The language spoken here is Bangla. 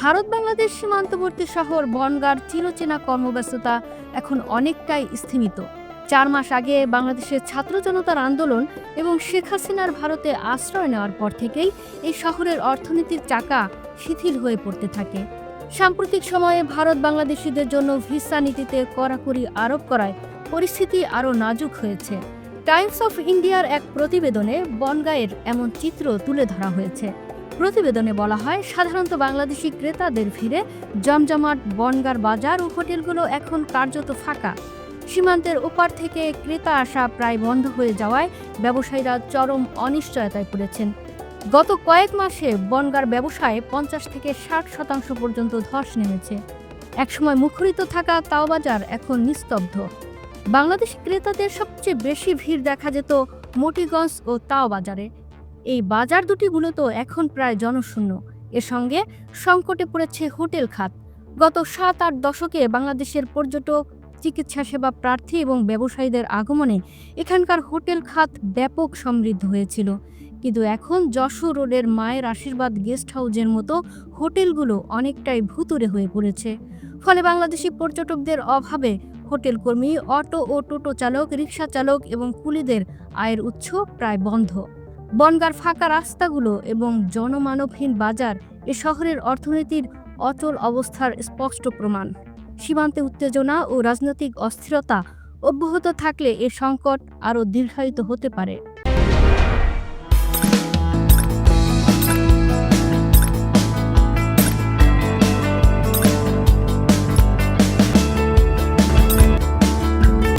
ভারত বাংলাদেশ সীমান্তবর্তী শহর বনগাঁর চিরচেনা কর্মব্যস্ততা এখন অনেকটাই স্থিমিত। চার মাস আগে বাংলাদেশের ছাত্র জনতার আন্দোলন এবং শেখ হাসিনার ভারতে আশ্রয় নেওয়ার পর থেকেই এই শহরের অর্থনীতির চাকা শিথিল হয়ে পড়তে থাকে। সাম্প্রতিক সময়ে ভারত বাংলাদেশিদের জন্য ভিসা নীতিতে কড়াকড়ি আরোপ করায় পরিস্থিতি আরও নাজুক হয়েছে। টাইমস অফ ইন্ডিয়ার এক প্রতিবেদনে বনগাঁয়ের এমন চিত্র তুলে ধরা হয়েছে। প্রতিবেদনে বলা হয়, সাধারণত বাংলাদেশি ক্রেতাদের ভিড়ে জমজমাট, বনগার বাজার ও হোটেলগুলো এখন কার্যত ফাঁকা। সীমান্তের ওপার থেকে ক্রেতা আসা প্রায় বন্ধ হয়ে যাওয়ায় ব্যবসায়ীরা চরম অনিশ্চয়তায় পড়েছেন। গত কয়েক মাসে বনগার ব্যবসায় পঞ্চাশ থেকে ষাট শতাংশ পর্যন্ত ধস নেমেছে। একসময় মুখরিত থাকা তাওবাজার এখন নিস্তব্ধ। বাংলাদেশি ক্রেতাদের সবচেয়ে বেশি ভিড় দেখা যেত মটিগঞ্জ ও তাওবাজারে এই বাজার দুটি মূলত এখন প্রায় জনশূন্য। এর সঙ্গে সংকটে পড়েছে হোটেল খাত। গত সাত আট দশকে বাংলাদেশের পর্যটক, চিকিৎসা সেবা প্রার্থী এবং ব্যবসায়ীদের আগমনে এখানকার হোটেল খাত ব্যাপক সমৃদ্ধ হয়েছিল। কিন্তু এখন যশোর রোডের মায়ের আশীর্বাদ গেস্ট হাউজের মতো হোটেলগুলো অনেকটাই ভুতুরে হয়ে পড়েছে। ফলে বাংলাদেশি পর্যটকদের অভাবে হোটেল কর্মী, অটো ও টোটো চালক রিক্সা চালক এবং কুলিদের আয়ের উৎস প্রায় বন্ধ। বনগার ফাঁকা রাস্তাগুলো এবং জনমানবহীন বাজার এ শহরের অর্থনীতির অচল অবস্থার স্পষ্ট প্রমাণ। সীমান্তে উত্তেজনা ও রাজনৈতিক অস্থিরতা অব্যাহত থাকলে এ সংকট আরও দীর্ঘায়িত হতে পারে।